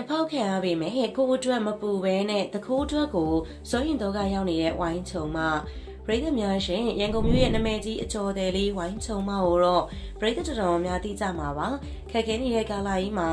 အဖောက်ခံရပေမဲ့ကိုယ်အတွက်မပူပဲနဲ့တခိုးအတွက်ကိုစိုးရင်တော့ကရောက်နေတဲ့ဝိုင်းချုံမ ပရိသတ်များရှင်ရန်ကုန်မြို့ရဲ့နာမည်ကြီးအကျော်တယ်လေးဝိုင်းချုံမကိုတော့ပရိသတ်တော်တော်များသိကြမှာပါခက်ခဲနေတဲ့ကာလကြီးမှာ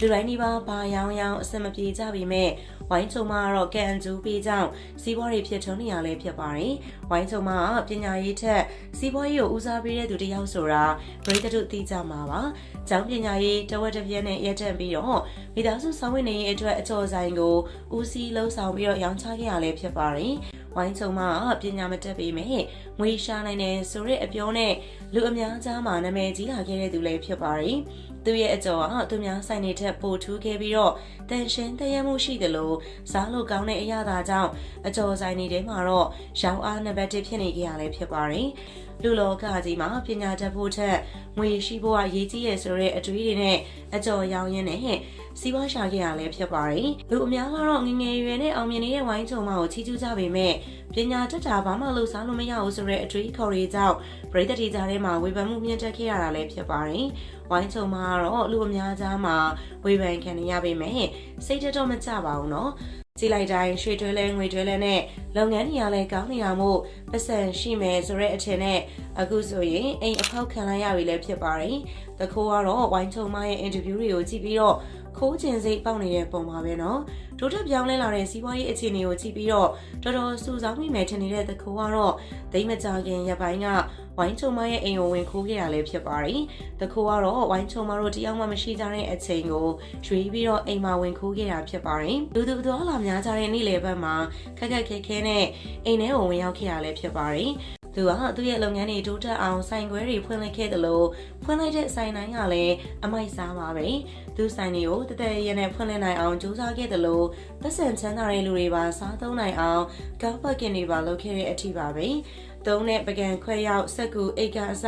လူတိုင်းဒီပါဘာရောင်းရောင်းအဆင်မပြေကြပေမဲ့ဝိုင်းချုံမကတော့ကန်ကျူးပေးကြောင်းစီးပွားရေးဖြစ်ထွန်းနေရလဲဖြစ်ပါတယ်ဝိုင်းချုံမကပညာရေးထက်စီးပွားရေးကိုဦးစားပေးတဲ့သူတစ်ယောက်ဆိုတာပရိသတ်တို့သိကြမှာပါကျောင်းပညာရေးတဝက်တစ်ပြည့်နဲ့ရက်တက်ပြီးတော့မိသားစုဆောင်ဝင်နေရေးအတွက်အကျော်ဆိုင်ကိုဦးစီးလှုပ်ဆောင်ပြီးတော့ရောင်းချခဲ့ရလဲဖြစ်ပါတယ်ဝိုင်းချုံမကပညာမတက်ပေမဲ့ငွေရှာနိုင်တယ်ဆိုတဲ့အပြောနဲ့လူအများကြားမှာနာမည်ကြီးလာခဲ့တဲ့သူလည်းဖြစ်ပါတယ်။သူရဲ့အကြော်ကသူများဆိုင်နေထက်ပိုထူးခဲ့ပြီးတော့တန်ရှင်းတရမှုရှိတယ်လို့စားလို့ကောင်းတဲ့အရာသာကြောင့်အကျော်ဆိုင်နေထဲမှာတော့ရောင်းအားနံပါတ်1ဖြစ်နေကြရလဲဖြစ်ပါတယ်။လူလောကကြီးမှာပညာတတ်ဖို့ထက်ငွေရှိဖို့အရေးကြီးရဆိုတဲ့အတွေးတွေနဲ့အကျော်ရောင်းရင်းနဲ့စီးပွားရှာခဲ့ရလဲဖြစ်ပါတယ်။လူအများကတော့ငငယ်ရွယ်နဲ့အောင်မြင်နေတဲ့ဝိုင်းချုံမကိုချီးကျူးကြပေမဲ့ပညာတတ်တာဘာမှလုပ်စားလို့မရဘူးဆိုတဲ့အတွေးခေါ်တွေကြောင့်ပရိသတ်တွေကြားထဲမှာဝေဖန်မှုမြင့်တက်ခဲ့ရတာလည်းဖြစ်ပါတယ်။ဝိုင်းချုံမကတော့လူအများကြားမှာဝေဖန်ခံရပေမဲ့စိတ်တော့မကြပါဘူးနော်။ကြည့်လိုက်တိုင်းရွှေတွဲလဲငွေတွဲလဲနဲ့လုပ်ငန်းတွေကလည်းကောင်းနေတာမို့ပတ်စံရှိမယ်ဆိုတဲ့အထင်နဲ့အခုဆိုရင်အိမ်အဖောက်ခံလိုက်ရပြီလည်းဖြစ်ပါတယ်။တခိုးကတော့ဝိုင်းချုံမရဲ့အင်တာဗျူးတွေကိုကြည့်ပြီးတော့ ခိုးကျင်စိတ်ပေါက်နေတဲ့ပုံပါပဲနော်တိုးတက်ပြောင်းလဲလာတဲ့စီးပွားရေးအခြေအနေကိုကြည့်ပြီးတော့တော်တော်စူဆောင်းမိမယ်ထင်နေတဲ့တခိုးကတော့ဒိမကြခင်ရပိုင်းကဝိုင်းချုံမရဲ့အိမ်ကိုဝင်ခိုးခဲ့ရလဲဖြစ်ပါတယ်တခိုးကတော့ဝိုင်းချုံမတို့တယောက်မှမရှိကြတဲ့အချိန်ကိုရွေးပြီးတော့အိမ်မှာဝင်ခိုးခဲ့တာဖြစ်ပါတယ်လူသူတော်လာများကြတဲ့နေ့လယ်ဘက်မှာခက်ခက်ခဲခဲနဲ့အိမ်ထဲကိုဝင်ရောက်ခဲ့ရလဲဖြစ်ပါတယ် သူကသူ့ရဲ့လုပ်ငန်းတွေတိုးတက်အောင်ဆိုင်ခွဲတွေဖွင့်လိုက်ခဲ့တယ်လို့ဖွင့်လိုက်တဲ့ဆိုင်တိုင်းကလည်းအမိုက်စားပါပဲသူဆိုင်တွေကိုတသက်ရရနဲ့ဖွင့်လှစ်နိုင်အောင်ကြိုးစားခဲ့တယ်လို့သက်ဆန်ချမ်းသာတဲ့လူတွေပါစားသုံးနိုင်အောင်ကောက်ပတ်ကင်တွေပါလုပ်ခဲ့တဲ့အထိပါပဲ သုံးတဲ့ပကံခွဲရောက်စက်ကူအိတ်ကအစ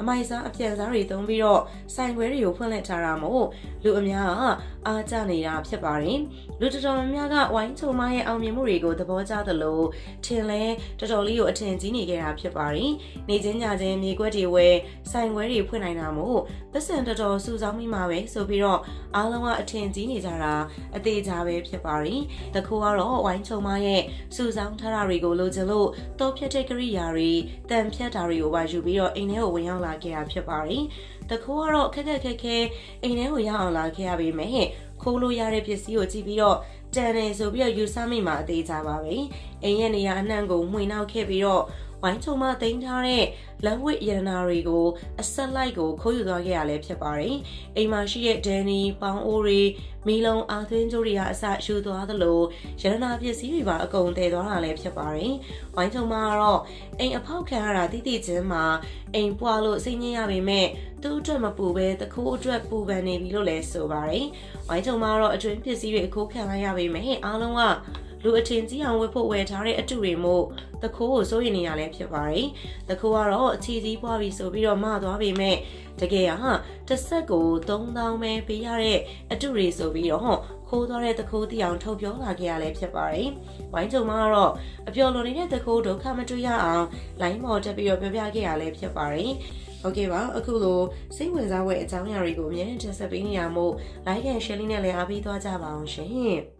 အမိုက်စားအပြန်စားတွေသုံးပြီးတော့ဆိုင်ခွဲတွေကိုဖွင့်လှစ်ထားတာမို့လူအများကအားကျနေတာဖြစ်ပါတယ်လူတော်တော်များများကဝိုင်းချုံမရဲ့အောင်မြင်မှုတွေကိုသဘောကျသလိုထင်လဲတော်တော်လေးကိုအထင်ကြီးနေခဲ့တာဖြစ်ပါတယ်နေချင်းညချင်းမြေခွက်တွေဝဲဆိုင်ခွဲတွေဖွင့်နိုင်တာမို့ပတ်စံတော်တော်စုဆောင်းမိမှာပဲဆိုပြီးတော့အားလုံးကအထင်ကြီးနေကြတာအသေးချာပဲဖြစ်ပါတယ်တခိုးကတော့ဝိုင်းချုံမရဲ့စုဆောင်းထားတာတွေကိုလိုချင်လို့တောဖြတ်တဲ့ကရိယာတွေတန်ဖြတ်တာတွေကိုပါယူပြီးတော့အိမ်ထဲကိုဝင်ရောက်လာခဲ့တာဖြစ်ပါတယ်တခိုးကတော့ခက်ခက်ခက်ခဲအိမ်ထဲကိုရောက်အောင်လာခဲ့ရပေမဲ့ခိုးလို့ရတဲ့ပစ္စည်းကိုကြည့်ပြီးတော့တန်တယ်ဆိုပြီးတော့ယူဆမိမှာအသေးချပါပဲအိမ်ရဲ့နေရာအနှံ့ကိုမှွေနောက်ခဲ့ပြီးတော့ ဝိုင်းချုံမတင်ထားတဲ့လက်ဝတ်ရတနာတွေကိုအဆက်လိုက်ကိုခိုးယူသွားခဲ့ရလဲဖြစ်ပါတယ်။အိမ်မှာရှိတဲ့ဒန်နီပေါင်းအိုးတွေမီလုံအာသွင်းကြိုးတွေကအစယူသွားသလိုရတနာပစ္စည်းတွေပါအကုန်တည်သွားတာလည်းဖြစ်ပါတယ်။ဝိုင်းချုံမကတော့အိမ်အဖောက်ခံရတာတိတိချင်းမှာအိမ်ပွားလို့စိတ်ညစ်ရပေမဲ့သူ့အတွက်မပူပဲတခိုးအတွက်ပူပန်နေပြီလို့လည်းဆိုပါတယ်။ဝိုင်းချုံမကတော့အတွင်းပစ္စည်းတွေအခိုးခံလိုက်ရပေမဲ့အားလုံးက လူအထင်ကြီးအောင်ဝတ်ဖို့ဝယ်ထားတဲ့အတုတွေမို့တခိုးကိုစိုးရိမ်နေရလဲဖြစ်ပါတယ်။တခိုးကတော့အချီစည်းပွားပြီဆိုပြီးတော့မသွားပေမဲ့တကယ်ဟာတစ်ဆက်ကို3000ပဲပေးရတဲ့အတုတွေဆိုပြီးတော့ခိုးသွားတဲ့တခိုးတီအောင်ထုတ်ပြောလာခဲ့ရလဲဖြစ်ပါတယ်။ဝိုင်းချုံမကတော့အပျော်လွန်နေတဲ့တခိုးဒုက္ခမတွေ့ရအောင်လိုင်းမော်တက်ပြီးတော့ပြောပြခဲ့ရလဲဖြစ်ပါတယ်။ Okay ပါအခုလိုစိတ်ဝင်စားဖွယ်အကြောင်းအရာတွေကိုအမြဲတမ်းတင်ဆက်ပေးနေရမို့ like and share လေးနဲ့လည်းအားပေးသွားကြပါအောင်ရှင်။